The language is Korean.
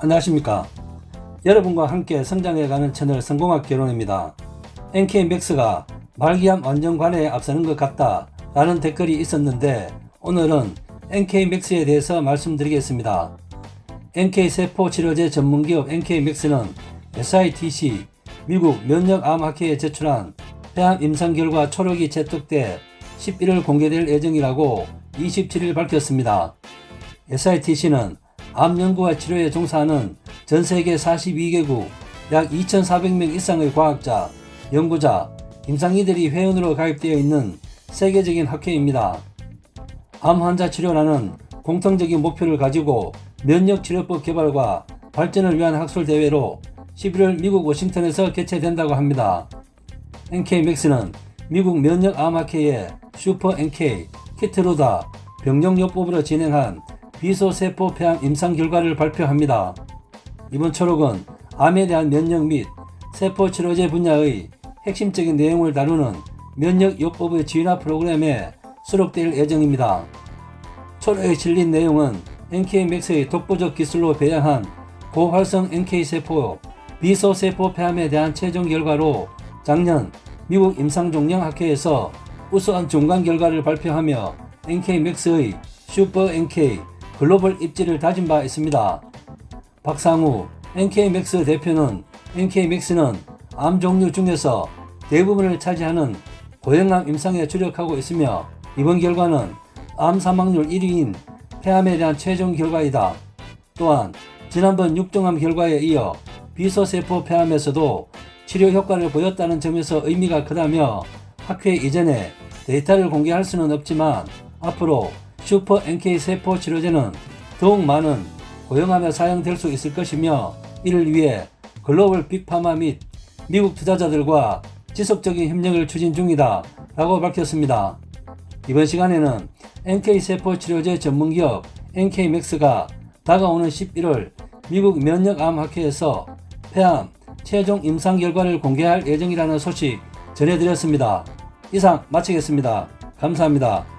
안녕하십니까. 여러분과 함께 성장해가는 채널 성공학 개론입니다. NK맥스가 말기암 완전 관해에 앞서는 것 같다 라는 댓글이 있었는데 오늘은 NK맥스에 대해서 말씀드리겠습니다. NK세포 치료제 전문기업 NK맥스는 SITC 미국 면역암학회에 제출한 폐암 임상 결과 초록이 채택돼 11월 공개될 예정이라고 27일 밝혔습니다. SITC는 암 연구와 치료에 종사하는 전 세계 42개국 약 2,400명 이상의 과학자, 연구자, 임상의들이 회원으로 가입되어 있는 세계적인 학회입니다. 암 환자 치료라는 공통적인 목표를 가지고 면역 치료법 개발과 발전을 위한 학술 대회로 11월 미국 워싱턴에서 개최된다고 합니다. NK맥스는 미국 면역 암학회의 슈퍼 NK, 키트로다, 병력요법으로 진행한 비소세포 폐암 임상 결과를 발표합니다. 이번 초록은 암에 대한 면역 및 세포 치료제 분야의 핵심적인 내용을 다루는 면역요법의 진화 프로그램에 수록될 예정입니다. 초록에 실린 내용은 NK맥스의 독보적 기술로 배양한 고활성 NK세포 비소세포 폐암에 대한 최종 결과로 작년 미국 임상종양학회에서 우수한 중간 결과를 발표하며 NK맥스의 슈퍼 NK 글로벌 입지를 다진 바 있습니다. 박상우 NK맥스 대표는 NK맥스는 암 종류 중에서 대부분을 차지하는 고형암 임상에 주력하고 있으며 이번 결과는 암 사망률 1위인 폐암에 대한 최종 결과이다. 또한 지난번 육종암 결과에 이어 비소세포 폐암에서도 치료 효과를 보였다는 점에서 의미가 크다며 학회 이전에 데이터를 공개할 수는 없지만 앞으로 슈퍼 NK 세포 치료제는 더욱 많은 고용암에 사용될 수 있을 것이며 이를 위해 글로벌 빅파마 및 미국 투자자들과 지속적인 협력을 추진 중이다 라고 밝혔습니다. 이번 시간에는 NK 세포 치료제 전문기업 NK맥스가 다가오는 11월 미국 면역암 학회에서 폐암 최종 임상 결과를 공개할 예정이라는 소식 전해드렸습니다. 이상 마치겠습니다. 감사합니다.